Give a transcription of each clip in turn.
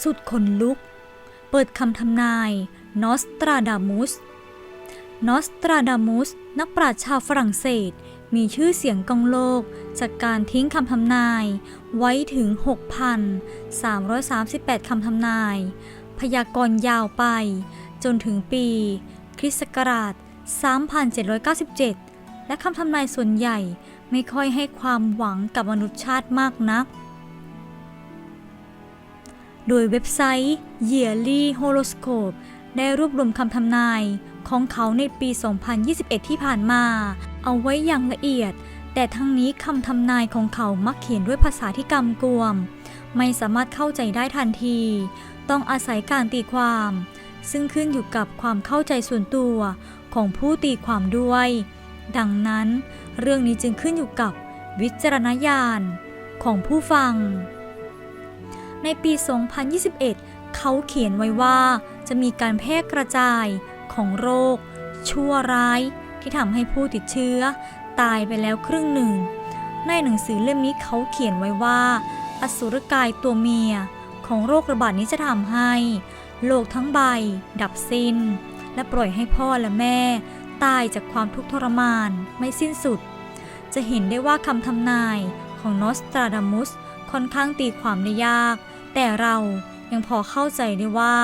สุดขนลุก เปิดคำทำนายนอสตราดามุสนอสตราดามุสนักปราชญ์ชาวฝรั่งเศส มีชื่อเสียงก้องโลก จากการทิ้งคำทำนาย ไว้ถึง 6,338 คำทำนาย พยากรณ์ยาวไป จนถึงปี คริสต์ศักราช 3797 และคำทำนายส่วนใหญ่ไม่ค่อยให้ความหวังกับมนุษยชาติมากนัก โดยเว็บไซต์ Yearly Horoscope ได้รวบรวมคำทำนายของเขาในปี 2021 ที่ผ่านมา เอาไว้อย่างละเอียด แต่ทั้งนี้คำทำนายของเขามักเขียนด้วยภาษาที่กำกวม ไม่สามารถเข้าใจได้ทันที ต้องอาศัยการตีความ ซึ่งขึ้นอยู่กับความเข้าใจส่วนตัวของผู้ตีความด้วย ดังนั้น เรื่องนี้จึงขึ้นอยู่กับวิจารณญาณของผู้ฟัง ในปี 2021 เขาเขียนไว้ว่าจะมีการแพร่กระจายของโรค ชั่วร้าย ที่ทำให้ผู้ติดเชื้อ ตายไปแล้วครึ่งหนึ่ง ในหนังสือเล่มนี้เขาเขียนไว้ว่า อสุรกายตัวเมียของโรคระบาดนี้จะทำให้ โลกทั้งใบ ดับสิ้น และปล่อยให้พ่อและแม่ ตายจากความทุกข์ทรมานไม่สิ้นสุด จะเห็นได้ว่าคำทำนายของนอสตราดามุสค่อนข้างตีความได้ยาก แต่เรายังพอเข้าใจได้ว่า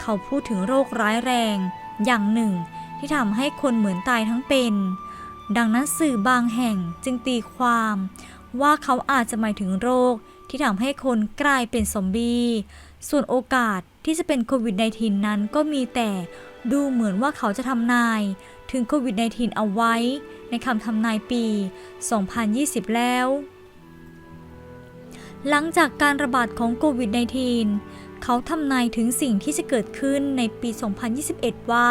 เขาพูดถึงโรคร้ายแรง อย่างหนึ่ง ที่ทำให้คนเหมือนตายทั้งเป็น ดังนั้นสื่อบางแห่งจึงตีความ ว่าเขาอาจจะหมายถึงโรคที่ทำให้คนกลายเป็นซอมบี้ ส่วนโอกาสที่จะเป็นโควิด -19 นั้นก็มีแต่ดูเหมือนว่าเขาจะทำนาย ถึงโควิด -19 เอาไว้ ในคำทำนายปี 2020 แล้ว หลังจากการระบาดของโควิด -19 เขาทำนายถึงสิ่งที่จะเกิดขึ้นในปี 2021 ว่า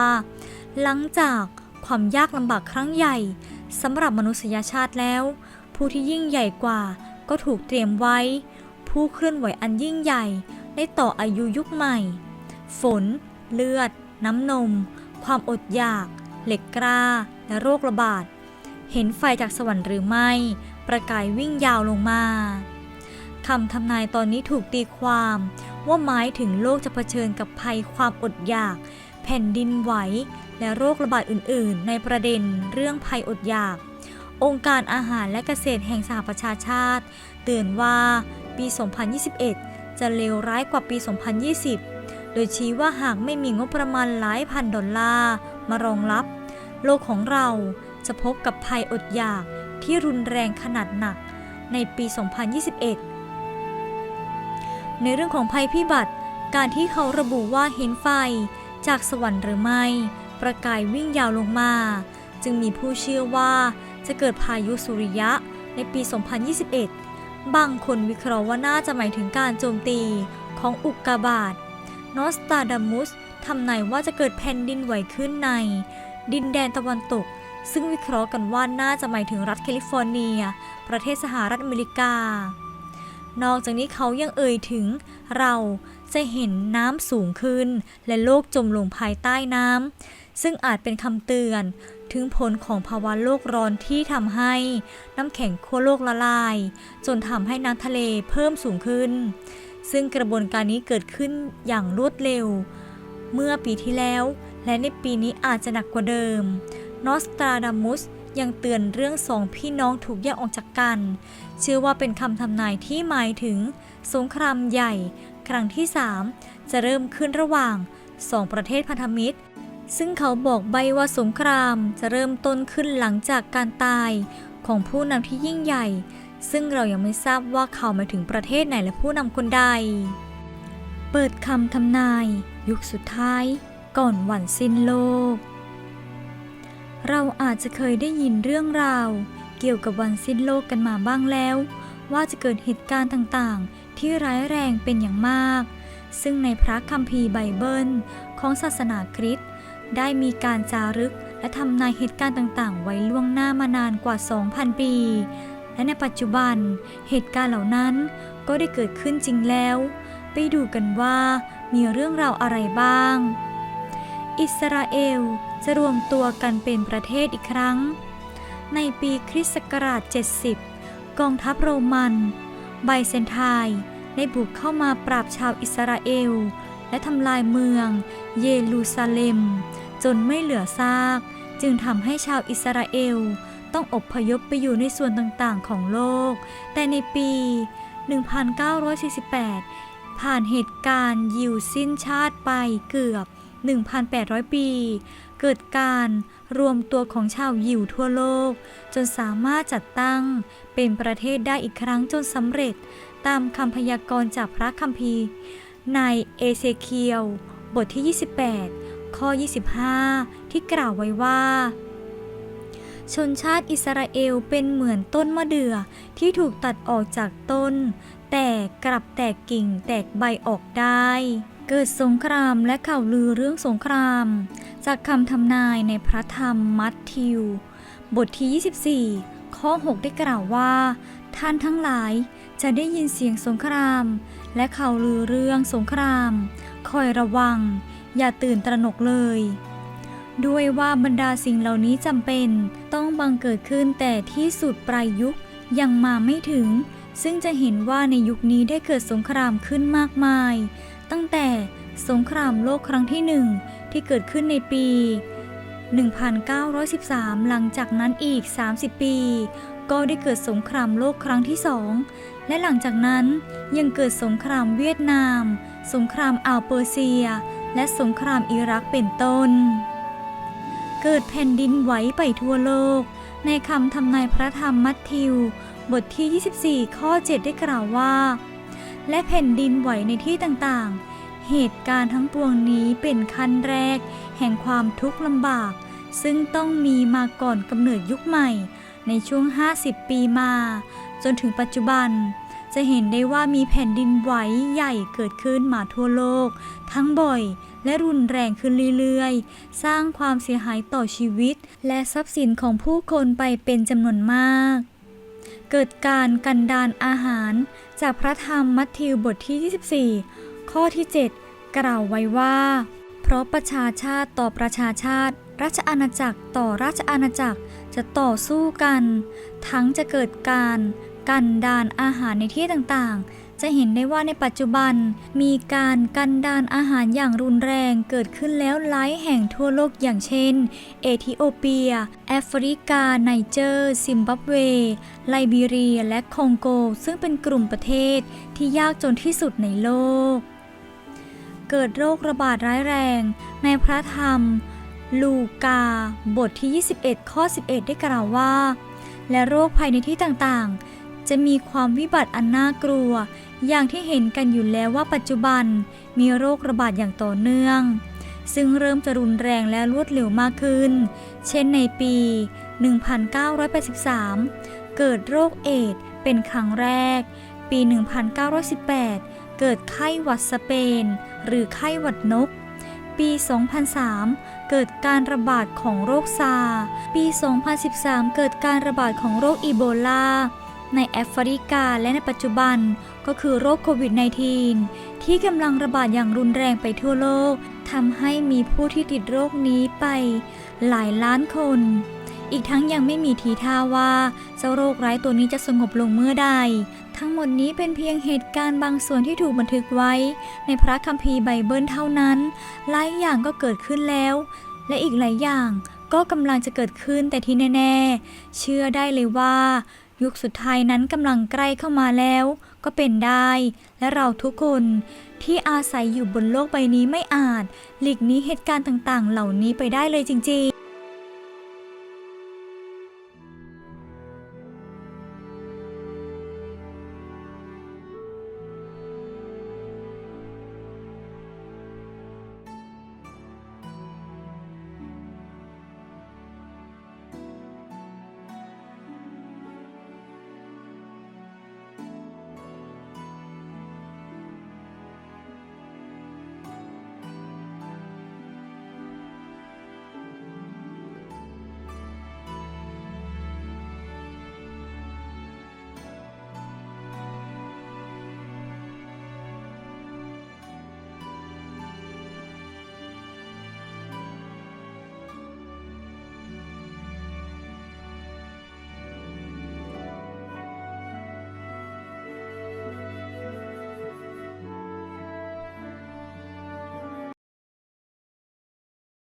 หลังจากความยากลำบากครั้งใหญ่สำหรับมนุษยชาติแล้ว ผู้ที่ยิ่งใหญ่กว่าก็ถูกเตรียมไว้ ผู้เคลื่อนไหวอันยิ่งใหญ่ได้ต่ออายุยุคใหม่ ฝน เลือด น้ำนม ความอดอยาก เหล็กกล้า และโรคระบาด เห็นไฟจากสวรรค์หรือไม่ ประกายวิ่งยาวลงมา คำทำนายตอนนี้ถูกตีความ ว่าหมายถึงโลกจะเผชิญกับภัยความอดอยาก แผ่นดินไหว และโรคระบาดอื่น ๆ ในประเด็นเรื่องภัยอดอยาก องค์การอาหารและเกษตรแห่งสหประชาชาติ เตือนว่าปี 2021 จะเลวร้ายกว่าปี 2020 โดยชี้ว่าหากไม่มีงบประมาณหลายพันดอลลาร์มารองรับ โลกของเราจะพบกับภัยอดอยากที่รุนแรงขนาดหนักในปี 2021 ในเรื่องของภัยพิบัติ การที่เขาระบุว่าเห็นไฟ จากสวรรค์หรือไม่ ประกายวิ่งยาวลงมา จึงมีผู้เชื่อว่าจะเกิดพายุสุริยะในปี 2021 บางคนวิเคราะห์ว่าน่าจะหมายถึงการโจมตีของอุกกาบาตนอสตาดามุสทำนายว่าจะเกิดแผ่นดินไหวขึ้นใน ดินแดนตะวันตก ซึ่งวิเคราะห์กันว่าน่าจะหมายถึงรัฐแคลิฟอร์เนีย ประเทศสหรัฐอเมริกา นอกจากนี้เขายังเอ่ยถึง เราจะเห็นน้ำสูงขึ้น และโลกจมลงภายใต้น้ำซึ่งอาจเป็นคำเตือนถึงผลของภาวะโลกร้อนที่ทำให้น้ำแข็งขั้วโลกละลาย จนทำให้น้ำทะเลเพิ่มสูงขึ้น ซึ่งกระบวนการนี้เกิดขึ้นอย่างรวดเร็ว เมื่อปีที่แล้ว และในปีนี้อาจจะหนักกว่าเดิมนอสตราดามุส ยังเตือนเรื่องสองพี่น้องถูกแยกออกจากกัน เชื่อว่าเป็นคำทำนายที่หมายถึง สงครามใหญ่ ครั้งที่ 3 จะเริ่มขึ้นระหว่างสองประเทศพันธมิตร ซึ่งเขาบอกใบว่าสงครามจะเริ่มต้นขึ้นหลังจากการตายของผู้นำที่ยิ่งใหญ่ ซึ่งเรายังไม่ทราบว่าเขาหมายถึงประเทศไหนและผู้นำคนใด เปิดคำทำนาย ยุคสุดท้าย ก่อนวันสิ้นโลก เราอาจจะเคยได้ยินเรื่องราว เกี่ยวกับวันสิ้นโลกกันมาบ้างแล้ว ว่าจะเกิดเหตุการณ์ต่างๆ ที่ร้ายแรงเป็นอย่างมาก ซึ่งในพระคัมภีร์ไบเบิล ของศาสนาคริสต์ได้มีการจารึกและทำนายเหตุการณ์ต่างๆ ไว้ล่วงหน้ามานานกว่า 2,000 ปี และในปัจจุบันเหตุการณ์เหล่านั้นก็ได้เกิดขึ้นจริงแล้ว ไปดูกันว่ามีเรื่องราวอะไรบ้าง อิสราเอลจะรวมตัวกันเป็นประเทศอีกครั้ง ในปีคริสต์ศักราช 70 กองทัพโรมัน ไบเซนไทน์ได้บุกเข้ามาปราบชาวอิสราเอล และทำลายเมือง เยรูซาเล็ม จนไม่เหลือซาก จึงทำให้ชาวอิสราเอลต้องอบพยพไปอยู่ในส่วนต่างๆของโลก แต่ในปี 1948 ผ่านเหตุการณ์ยิวสิ้นชาติไปเกือบ 1,800 ปี เกิดการรวมตัวของชาวยิวทั่วโลก จนสามารถจัดตั้งเป็นประเทศได้อีกครั้งจนสำเร็จตามคำพยากรณ์จากพระคัมภีร์ ในเอเซเคียลบทที่ 28 ข้อ 25 ที่กล่าวไว้ว่าชนชาติอิสราเอลเป็นเหมือนต้นมะเดื่อที่ถูกตัดออกจากต้น แต่กลับแตกกิ่งแตกใบออกได้ เกิดสงครามและข่าวลือเรื่องสงคราม จากคำทำนายในพระธรรมมัทธิว บทที่ 24 ข้อ 6 ได้กล่าวว่า ท่านทั้งหลายจะได้ยินเสียงสงคราม และข่าวลือเรื่องสงคราม คอยระวัง อย่าตื่นตระหนกเลย ด้วยว่าบรรดาสิ่งเหล่านี้จำเป็นต้องบังเกิดขึ้นแต่ที่สุดปลายยุคยังมาไม่ถึง ซึ่งจะเห็นว่าในยุคนี้ได้เกิดสงครามขึ้นมากมาย ตั้งแต่สงครามโลกครั้งที่หนึ่งที่เกิดขึ้นในปี 1913 หลังจากนั้นอีก 30 ปี ก็ได้เกิดสงครามโลกครั้งที่สองและหลังจากนั้นยังเกิดสงครามเวียดนาม สงครามอ่าวเปอร์เซีย และสงครามอิรักเป็นต้น เกิดแผ่นดินไหวไปทั่วโลก ในคำทำนายพระธรรมมัทธิว บทที่ 24 ข้อ 7 ได้กล่าวว่า และแผ่นดินไหวในที่ต่างๆ เหตุการณ์ทั้งปวงนี้เป็นขั้นแรก แห่งความทุกข์ลำบาก ซึ่งต้องมีมาก่อนกำเนิดยุคใหม่ ในช่วง 50 ปีมา จนถึงปัจจุบัน จะเห็นได้ว่ามีแผ่นดินไหวใหญ่เกิดขึ้นมาทั่วโลก ทั้งบ่อยและรุนแรงขึ้นเรื่อยๆ สร้างความเสียหายต่อชีวิต และทรัพย์สินของผู้คนไปเป็นจำนวนมาก เกิดการกันดานอาหาร จากพระธรรมมัทธิวบทที่ 24 ข้อที่ 7 กล่าวไว้ว่า เพราะประชาชาติต่อประชาชาติ ราชอาณาจักรต่อราชอาณาจักรจะต่อสู้กัน ทั้งจะเกิดการ กันดานอาหารในที่ต่างๆ จะเห็นได้ว่าในปัจจุบัน มีการกันดานอาหารอย่างรุนแรงเกิดขึ้นแล้วหลายแห่งทั่วโลกอย่างเช่น เอธิโอเปีย แอฟริกา ไนเจอร์ ซิมบับเว ไลบีเรีย และคองโก ซึ่งเป็นกลุ่มประเทศที่ยากจนที่สุดในโลก เกิดโรคระบาดร้ายแรง ในพระธรรม ลูกา บทที่ 21 ข้อ 11 ได้กล่าวว่า และโรคภัยในที่ต่างๆ จะมีความวิบัติอันน่ากลัว อย่างที่เห็นกันอยู่แล้วว่าปัจจุบันมีโรคระบาดอย่างต่อเนื่อง ซึ่งเริ่มจะรุนแรงและรวดเร็วมากขึ้น เช่นในปี 1983 เกิดโรคเอดเป็นครั้งแรก ปี 1918 เกิดไข้หวัดสเปน หรือไข้หวัดนก ปี 2003 เกิดการระบาดของโรคซาร์ปี 2013 เกิดการระบาดของโรคอีโบลา ในแอฟริกาและในปัจจุบันก็คือโรคโควิด -19 ที่กำลังระบาดอย่างรุนแรงไปทั่วโลกทำให้มีผู้ที่ติดโรคนี้ไปหลายล้านคน อีกทั้งยังไม่มีทีท่าว่าเจ้าโรคร้ายตัวนี้จะสงบลงเมื่อใด ทั้งหมดนี้เป็นเพียงเหตุการณ์บางส่วนที่ถูกบันทึกไว้ ในพระคัมภีร์ไบเบิลเท่านั้น หลายอย่างก็เกิดขึ้นแล้ว และอีกหลายอย่างก็กำลังจะเกิดขึ้นแต่ที่แน่ ๆ เชื่อได้เลยว่า ยุคสุดท้ายนั้นกำลังใกล้เข้ามาแล้ว ก็เป็นได้ และเราทุกคนที่อาศัยอยู่บนโลกใบนี้ไม่อาจ หลีกหนี้เหตุการณ์ต่างๆ เหล่านี้ไปได้เลยจริง